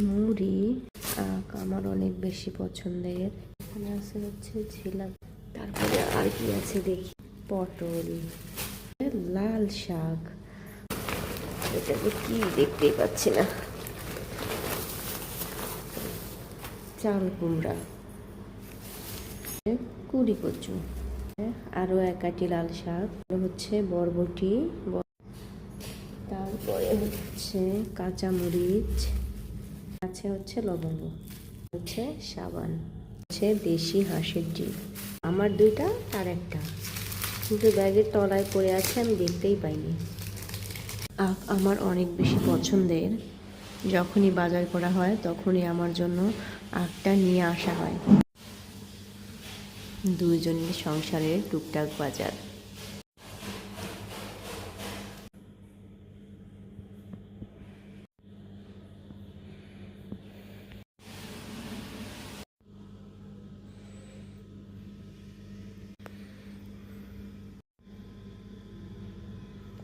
মুড়ি আখ আমার অনেক বেশি পছন্দের। এখানে আছে হচ্ছে ঝিলাপ। তারপরে আর কি আছে দেখি? পটল, লাল শাক। এটা কি দেখতেই পাচ্ছি না। চাল কুমড়া। কুড়ি কচু। আরও এক আটি লাল শাক। হচ্ছে বরবটি। তারপরে হচ্ছে কাঁচামরিচ। আছে হচ্ছে লবঙ্গ, হচ্ছে সাবান, হচ্ছে দেশি হাঁসের ডিম। আমার দুইটা আর একটা। কিন্তু ব্যাগের তলায় পড়ে আছে, আমি দেখতেই পাইনি। আখ আমার অনেক বেশি পছন্দের, যখনই বাজার করা হয়, তখনই আমার জন্য আখটা নিয়ে আসা হয়। দুইজনের সংসারের টুকটাক বাজার।